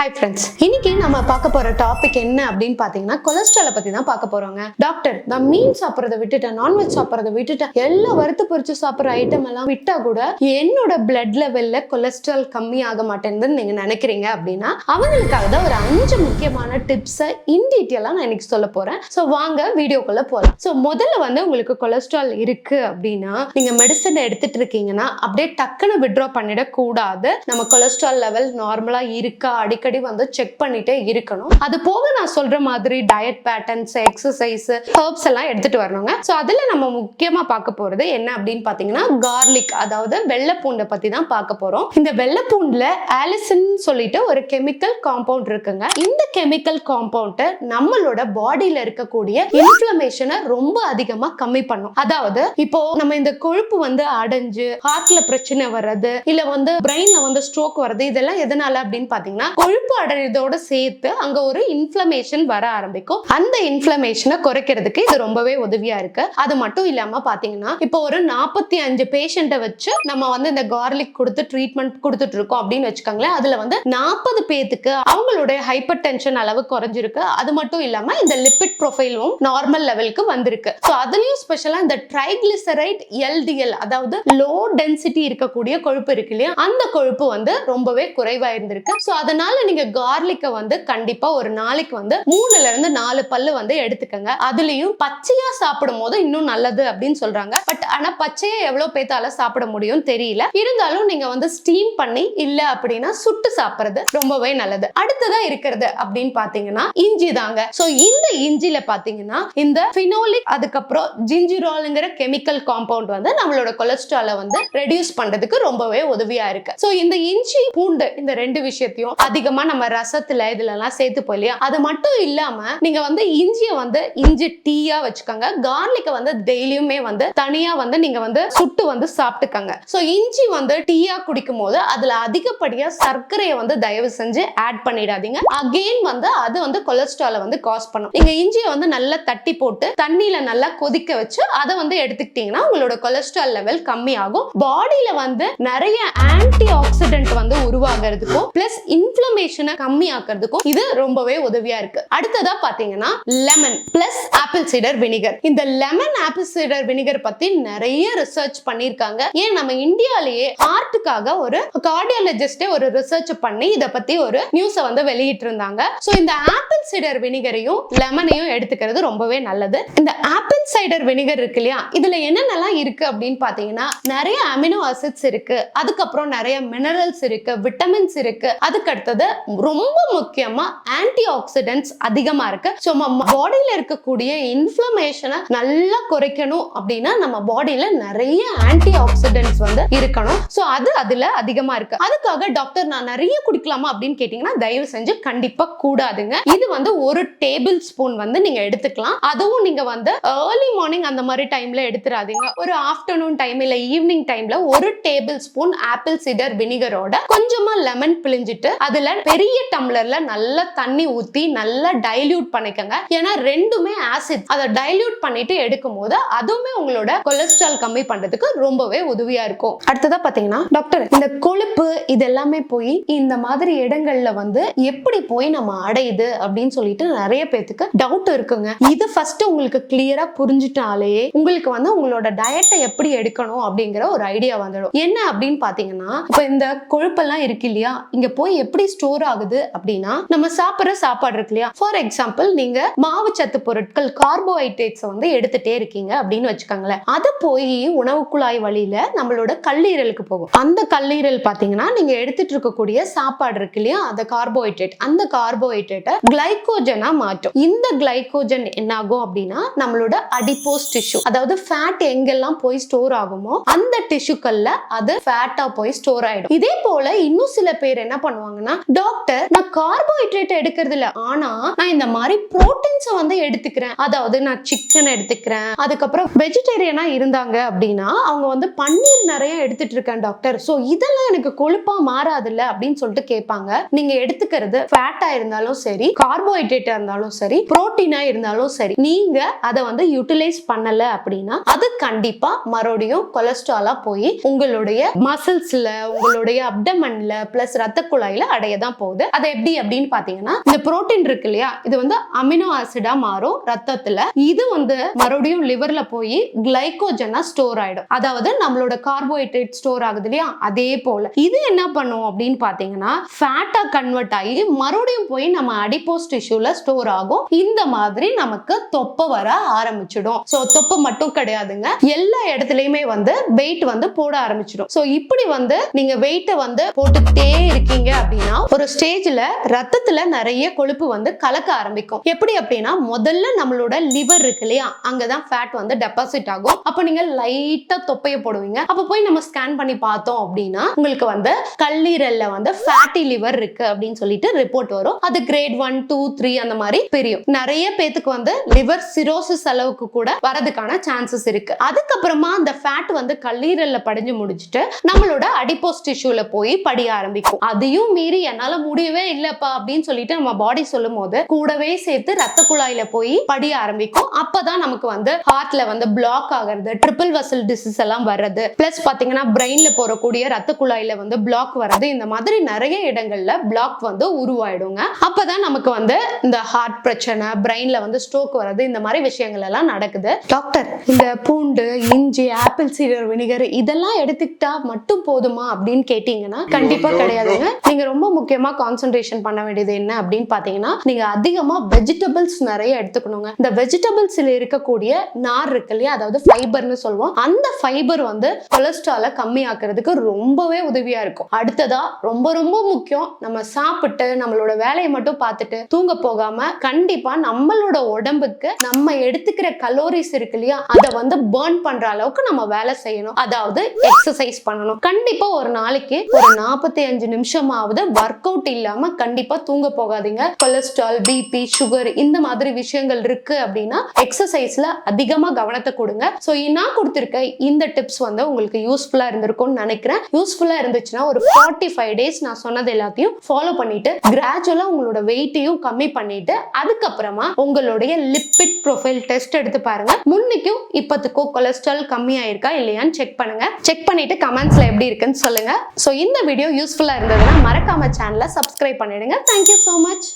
Hi friends இன்னைக்கு நம்ம பார்க்க போற டாபிக் என்ன அப்படின்னு பாத்தீங்கன்னா கொலஸ்ட்ராலை பத்தி தான் பார்க்க போறோங்க. டாக்டர் நான் மீன் சாப்பிட்றத விட்டுட்டேன் நான்வெஜ் சாப்பிட்றத விட்டுட்டேன். எல்லா வறுத்து பொறிச்சு சாப்பிட்ற ஐட்டம் எல்லாம் விட்டா கூட என்னோட பிளட் லெவல்ல கொலஸ்ட்ரால் கம்மி ஆக மாட்டேன்னு நீங்க நினைக்கிறீங்க அப்படின்னா அவங்களுக்காக தான் ஒரு அஞ்சு முக்கியமான டிப்ஸை இன் டீட்டெயிலாக நான் இன்னைக்கு சொல்ல போறேன். ஸோ வாங்க வீடியோக்குள்ள போகலாம் ஸோ முதல்ல வந்து உங்களுக்கு கொலஸ்ட்ரால் இருக்கு அப்படின்னா நீங்க மெடிசன் எடுத்துட்டு இருக்கீங்கன்னா அப்படியே டக்குன்னு விட்ரா பண்ணிடக்கூடாது. நம்ம கொலஸ்ட்ரால் லெவல் நார்மலா இருக்கா அடிக்கடி வந்து செக் பண்ணிட்டே இருக்கணும். அது போக நான் சொல்ற மாதிரி டயட் பேட்டர்ன்ஸ் எக்ஸசைஸ் ஹர்ப்ஸ் எல்லாம் எடுத்துட்டு வரணுங்க. ஸோ அதுல நம்ம முக்கியமா பார்க்க போறது என்ன அப்படின்னு பார்த்தீங்கன்னா கார்லிக் அதாவது வெள்ளைப்பூண்டை பத்தி தான் பார்க்க போறோம். இந்த வெள்ளைப்பூண்டில் ஆலிசின் சொல்லிட்டு ஒரு கெமிக்கல் காம்பவுண்ட் இருக்குங்க. இந்த கெமிக்கல் காம்பவுண்ட் நம்மளோட பாடியில இருக்கக்கூடிய இன்ஃப்ளமேஷனை ரொம்ப அதிகமாக கம்மி பண்ணும். அதாவது இப்போ நம்ம இந்த கொழுப்பு வந்து அடைஞ்சு ஹார்ட்ல பிரச்சனை வர்றது இல்லை வந்து பிரெயின்ல வந்து ஸ்ட்ரோக் வர்றது இதெல்லாம் எதனால அப்படின்னு பார்த்தீங்கன்னா கொழுப்பு அடைறதோட சேர்த்து அங்க ஒரு இன்ஃபிளமேஷன் வர ஆரம்பிக்கும். அந்த இன்ஃபிளமேஷனை குறைக்கிறதுக்கு இது ரொம்பவே உதவியா இருக்கு. அது மட்டும் இல்லாம பாத்தீங்கன்னா இப்போ ஒரு நாற்பத்தி அஞ்சு பேஷண்ட்டை வச்சு நம்ம வந்து இந்த கார்லிக் கொடுத்து ட்ரீட்மெண்ட் கொடுத்துட்டு இருக்கோம் அப்படின்னு வச்சுக்கோங்களேன் அதுல வந்து நாற்பது பேத்துக்கு அவங்களுடைய ஹைப்பர் டென்ஷன் அளவு குறைஞ்சிருக்கு. அது மட்டும் இல்லாம இந்த லிபிட் ப்ரொஃபைலும் நார்மல் லெவலுக்கு வந்திருக்கு. ஸோ அதுலயும் ஸ்பெஷலா இந்த ட்ரைக்ளிசரைட் எல்டிஎல் அதாவது லோ டென்சிட்டி இருக்கக்கூடிய கொழுப்பு இருக்கு இல்லையா? அந்த கொழுப்பு வந்து ரொம்பவே குறைவா இருந்திருக்கு ஸோ அதனால நீங்க கார்லிக்கை வந்து கண்டிப்பா ஒரு நாளைக்கு வந்து மூணுல இருந்து நாலு பல்லு வந்து எடுத்துக்கங்க. அதுலயும் பச்சையா சாப்பிடும் போது இன்னும் நல்லது அப்படின்னு சொல்றாங்க. பட் ஆனா பச்சையா எவ்வளவு பேத்தால சாப்பிட முடியும் தெரியல. இருந்தாலும் நீங்க வந்து ஸ்டீம் பண்ணி இல்ல அப்படின்னா சுட்டு சாப்பிடுறது ரொம்பவே நல்லது. அடுத்ததா இருக்கிறது அப்படின்னு பாத்தீங்கன்னா இஞ்சி தாங்க. சோ இந்த இஞ்சில பாத்தீங்கன்னா இந்த பினோலிக் அதுக்கப்புறம் ஜிஞ்சிராலுங்கிற கெமிக்கல் காம்பவுண்ட் வந்து நம்மளோட கொலஸ்ட்ரால வந்து ரெடியூஸ் பண்றதுக்கு ரொம்பவே உதவியா இருக்கு. சோ இந்த இஞ்சி பூண்டு இந்த ரெண்டு விஷயத்தையும் அதிகமா நம்ம ரசத்துல இதுலலாம் சேர்த்துப்போம் இல்லையா? அது மட்டும் இல்லாம நீங்க வந்து இஞ்சியை வந்து இஞ்சி டீயா வச்சுக்கோங்க. கார்லிக்கை வந்து டெய்லியுமே வந்து தனியா வந்து நீங்க வந்து சுட்டு வந்து சாப்பிட்டுக்கோங்க. ஸோ இஞ்சி வந்து டீயா குடிக்கும் போது அதுல அதிகப்படியா சர்க்கரையை வந்து தயவு செஞ்சு ஆட் பண்ணிடாதீங்க. அகெயின் வந்து அது வந்து கொலஸ்ட்ராலை வந்து காஸ் பண்ணும். நீங்க இஞ்சியை வந்து நல்லா தட்டி போட்டு தண்ணியில நல்லா கொதிக்க வச்சு அதை வந்து எடுத்துக்கிட்டீங்கன்னா உங்களோட கொலஸ்ட்ரால் லெவல் கம்மி ஆகும் பாடியில வந்து நிறைய ஆன்டி ஆக்சிடென்ட் வந்து உருவாகிறதுக்கும் பிளஸ் இன்ஃபிளமேஷனை கம்மி ஆக்குறதுக்கும் இது ரொம்பவே உதவியா இருக்கு. அடுத்ததா பாத்தீங்கன்னா lemon plus apple cider vinegar இந்த லெமன் ஆப்பிள் சீடர் வினிகர் பத்தி நிறைய ரிசர்ச் பண்ணிருக்காங்க ஏன் நம்ம இந்தியாலேயே ஹார்ட்டுக்காக ஒரு கார்டியாலஜிஸ்டே ஒரு ரிசர்ச் பண்ணி இத பத்தி ஒரு நியூஸை வந்து வெளியிட்டு இருந்தாங்க ஸோ இந்த ஆப்பிள் சைடர் வினிகரையும் லெமனையும் எடுத்துக்கிறது ரொம்பவே நல்லது. இந்த ஆப்பிள் சைடர் வினிகர் இருக்கு இல்லையா? இதுல என்னென்னலாம் இருக்கு அப்படின்னு பாத்தீங்கன்னா நிறைய அமினோ அசிட்ஸ் இருக்கு. அதுக்கப்புறம் நிறைய மினரல்ஸ் இருக்கு விட்டமின்ஸ் இருக்கு. அதுக்கு அடுத்தது ரொம்ப முக்கியமா ஆன்டி ஆக்சிடென்ட்ஸ் அதிகமா இருக்கு. ஸோ நம்ம பாடியில இருக்கக்கூடிய இன்ஃப்ளமேஷனை நல்லா குறைக்கணும் அப்படின்னா நம்ம பாடியில நிறைய ஆன்டி ஆக்சிடென்ட்ஸ் வந்து இருக்கணும். ஸோ அது அதுல அதிகமா இருக்கு. அதுக்காக டாக்டர் நான் நிறைய குடிக்கலாமா அப்படின்னு கேட்டீங்கன்னா தயவு செஞ்சு கண்டிப்பா கூடாதுங்க. இது வந்து ஒரு டேபிள் ஸ்பூன் வந்து நீங்க எடுத்துக்கலாம். அதுவும் நீங்க வந்து ஏர்லி மார்னிங் அந்த மாதிரி டைம்ல எடுத்துடாதீங்க ஒரு ஆஃப்டர்நூன் டைம் இல்ல ஈவினிங் டைம்ல ஒரு டேபிள் ஸ்பூன் ஆப்பிள் சிடர் வினிகரோட கொஞ்சமா லெமன் பிழிஞ்சிட்டு அதுல பெரிய டம்ளர்ல நல்லா தண்ணி ஊத்தி நல்லா டைல்யூட் பண்ணிக்கோங்க. ஏன்னா ரெண்டுமே ஆசிட் அதை டைல்யூட் பண்ணிட்டு எடுக்கும் போது அதுவுமே உங்களோட கொலஸ்ட்ரால் கம்மி பண்றதுக்கு ரொம்பவே உதவியா இருக்கும். அடுத்ததா பாத்தீங்கன்னா டாக்டர் இந்த கொழுப்பு இது எல்லாமே போய் இந்த மாதிரி இடங்கள்ல வந்து எப்படி போய் நம்ம அடையுது அப்படின்னு சொல்லிட்டு நிறைய பேத்துக்கு டவுட் இருக்குங்க. இது ஃபர்ஸ்ட் உங்களுக்கு கிளியரா புரிஞ்சுட்டாலே உங்களுக்கு வந்து உங்களோட டயட்டை எப்படி எடுக்கணும் அப்படிங்கிற ஒரு ஐடியா வந்துடும். என்ன அப்படின்னு பாத்தீங்கன்னா இப்போ இந்த கொழுப்பெல்லாம் இருக்கு இல்லையா? இங்க போய் எப்படி ஸ்டோர் ஆகுது அப்படின்னா நம்ம சாப்பிடுற சாப்பாடு இருக்கு இல்லையா? ஃபார் எக்ஸாம்பிள் நீங்க மாவு சத்து பொருட்கள் கார்போஹைட்ரேட்ஸ் வந்து எடுத்துட்டே இருக்கீங்க அப்படின்னு வச்சுக்கோங்களேன். அது போய் உணவு குழாய் வழியில நம்மளோட கல்லீரலுக்கு போகும். அந்த கல்லீரல் பாத்தீங்கன்னா நீங்க எடுத்துட்டு இருக்கக்கூடிய சாப்பாடு இருக்கு இல்லையா? அந்த கார்போஹைட்ரேட் அந்த கார்போஹைட்ரேட்டை கிளைகோஜனா மாற்றும். இந்த கிளைகோஜன் என்ன ஆகும் அப்படின்னா நம்மளோட அடிப்போஸ் டிஷ்யூ அதாவது ஃபேட் எங்கெல்லாம் போய் ஸ்டோர் ஆகுமோ அந்த டிஷ்யூக்கள்ல அது ஃபேட்டா போய் ஸ்டோர் ஆயிடும். இதே போல இன்னும் சில பேர் என்ன பண்ணுவாங்கன்னா டாக்டர் நான் கார்போஹைட்ரேட் எடுக்கிறது இல்ல ஆனா நான் இந்த மாதிரி புரோட்டீன்ஸை வந்து எடுத்துக்கிறேன். அதாவது நான் சிக்கன் எடுத்துக்கிறேன். அதுக்கப்புறம் வெஜிடேரியனா இருந்தாங்க அப்படின்னா அவங்க வந்து பன்னீர் நிறைய எடுத்துட்டு இருக்கேன் டாக்டர் சோ இதெல்லாம் எனக்கு கொழுப்பா மாறாதுல்ல அப்படின்னு சொல்லிட்டு கேட்பாங்க. நீங்க எடுத்துக்கிறது ஃபேட்டா இருந்தாலும் சரி கார்போஹைட்ரேட்டா இருந்தாலும் சரி புரோட்டீனா இருந்தாலும் சரி நீங்க அதை வந்து யூட்டிலைஸ் பண்ணல அப்படின்னா அது கண்டிப்பா மறுபடியும் கொலஸ்ட்ராலா போய் உங்களுடைய மசில்ஸ்ல உங்களுடைய அப்டமன்ல பிளஸ் ரத்த குழாயில அடைய தான் போகுது. அது எப்படி அப்படின்னு பாத்தீங்கன்னா இந்த புரோட்டீன் இருக்கு இல்லையா? இது வந்து அமினோ ஆசிடா மாறும் ரத்தத்துல. இது வந்து மறுபடியும் லிவர்ல போய் கிளைகோஜனா ஸ்டோர் ஆயிடும். அதாவது நம்மளோட கார்போஹைட்ரேட் ஸ்டோர் ஆகுது இல்லையா? அதே போல. இது என்ன பண்ணும் அப்படின்னு பாத்தீங்கன்னா ஃபேட்டா கன்வெர்ட் ஆகி மறுபடியும் போய் நம்ம அடிப்போஸ் டிஷ்யூல ஸ்டோர் ஆகும். இந்த மாதிரி நமக்கு தொப்பை வர ஆரம்பிச்சிடும். சோ தொப்பை மட்டும் கிடையாதுங்க. எல்லா இடத்துலயுமே வந்து வெயிட் வந்து போட ஆரம்பிச்சிடும். சோ இப்படி வந்து நீங்க வெயிட்டை வந்து போட்டுக்கிட்டே இருக்கீங்க அப்படின்னா ஒரு ஸ்டேஜ்ல ரத்தத்துல நிறைய கொழுப்பு வந்து கலக்க ஆரம்பிக்கும். எப்படி அப்படின்னா முதல்ல நம்மளோட லிவர் இருக்கு இல்லையா? அங்கதான் ஃபேட் வந்து டெபாசிட் ஆகும். அப்போ நீங்க லைட்டா தொப்பைய போடுவீங்க. அப்ப போய் நம்ம ஸ்கேன் பண்ணி பார்த்தோம் அப்படின்னா உங்களுக்கு வந்து கல்லீரல்ல வந்து ஃபேட்டி லிவர் இருக்கு அப்படின்னு சொல்லிட்டு ரிப்போர்ட் வரும். அது கிரேட் ஒன் டூ த்ரீ அந்த மாதிரி பெரியும். நிறைய பேத்துக்கு வந்து லிவர் சிரோசிஸ் அளவுக்கு கூட வரதுக்கான சான்சஸ் இருக்கு. அதுக்கப்புறமா அந்த ஃபேட் வந்து கல்லீரல்ல படிஞ்சு முடிச்சுட்டு நம்மளோட அடிப்போஸ் டிஷ்யூல போய் படிய ஆரம்பிக்கும். அதையும் மீறி என்னால் முடியவே இல்லப்பா அப்படின்னு சொல்லிட்டு நம்ம பாடி சொல்லும் போது கூடவே சேர்த்து ரத்த குழாயில போய் படிய ஆரம்பிக்கும். அப்பதான் நமக்கு வந்து ஹார்ட்ல வந்து பிளாக் ஆகிறது ட்ரிபிள் வசல் டிசீஸ் எல்லாம் வர்றது பிளஸ் பாத்தீங்கன்னா பிரெயின்ல போறக்கூடிய ரத்த குழாயில வந்து பிளாக் வர்றது இந்த மாதிரி நிறைய இடங்கள்ல பிளாக் வந்து உருவாயிடுங்க. அப்பதான் நமக்கு வந்து இந்த ஹார்ட் பிரச்சனை பிரெயின்ல வந்து ஸ்ட்ரோக் வர்றது இந்த மாதிரி விஷயங்கள் எல்லாம் நடக்குது. டாக்டர் இந்த பூண்டு இஞ்சி ஆப்பிள் சீடர் வினிகர் இதெல்லாம் எடுத்துக்கிட்டா மட்டும் போதுமா அப்படின்னு கேட்டீங்கன்னா கண்டிப்பா கிடையாதுங்க. நீங்க ரொம்ப முக்கியமா கான்சென்ட்ரேஷன் பண்ண வேண்டியது என்ன அப்படின்னு பாத்தீங்கன்னா நீங்க அதிகமா வெஜிடபிள்ஸ் நிறைய எடுத்துக்கணுங்க. இந்த வெஜிடபிள்ஸ்ல இருக்கக்கூடிய நார் இருக்கு இல்லையா? அதாவது ஃபைபர்னு சொல்லுவோம். அந்த ஃபைபர் வந்து கொலஸ்ட்ரால கம்மியாக்குறதுக்கு ரொம்பவே உதவியா இருக்கும். அடுத்ததா ரொம்ப ரொம்ப முக்கியம் நம்ம சாப்பிட்டு நம்மளோட வேலையை மட்டும் பார்த்துட்டு தூங்க போகாம கண்டிப்பா நம்மளோட உடம்புக்கு நம்ம எடுத்துக்கிற கலோரிஸ் இருக்கு இல்லையா? அதை வந்து பேர்ன் பண்ற அளவுக்கு நம்ம வேலை செய்யணும். அதாவது எக்ஸசைஸ் பண்ணணும். கண்டிப்பா ஒரு நாளைக்கு ஒரு நாற்பத்தி அஞ்சு நிமிஷமாவது ஒர்க் அவுட் இல்லாம கண்டிப்பா தூங்க போகாதீங்க. கொலஸ்ட்ரால் பிபி சுகர் இந்த மாதிரி விஷயங்கள் இருக்கு அப்படின்னா எக்ஸசைஸ்ல அதிகமா கவனத்தை கொடுங்க. ஸோ நான் கொடுத்திருக்க இந்த டிப்ஸ் வந்து உங்களுக்கு யூஸ்ஃபுல்லா இருந்திருக்கும்னு நினைக்கிறேன். யூஸ்ஃபுல்லா இருந்துச்சுன்னா ஒரு ஃபார்ட்டி ஃபைவ் டேஸ் நான் சொன்னது எல்லாத்தையும் ஃபாலோ பண்ணிட்டு கிராஜுவலா உங்களோட வெயிட்டையும் கம்மி பண்ணிட்டு அதுக்கப்புறமா உங்களுடைய லிப்பிட் ப்ரொஃபைல் டெஸ்ட் எடுத்து பாருங்க. முன்னைக்கும் இப்பத்துக்கோ கொலஸ்ட்ரால் கம்மி ஆயிருக்கா இல்லையான்னு செக் பண்ணுங்க. செக் பண்ணிட்டு கமெண்ட்ஸ்ல எப்படி இருக்குன்னு சொல்லுங்க. ஸோ இந்த வீடியோ யூஸ்ஃபுல்லா இருந்ததுன்னா மறக்காம சேனலை சப்ஸ்கிரைப் பண்ணிடுங்க. Thank you so much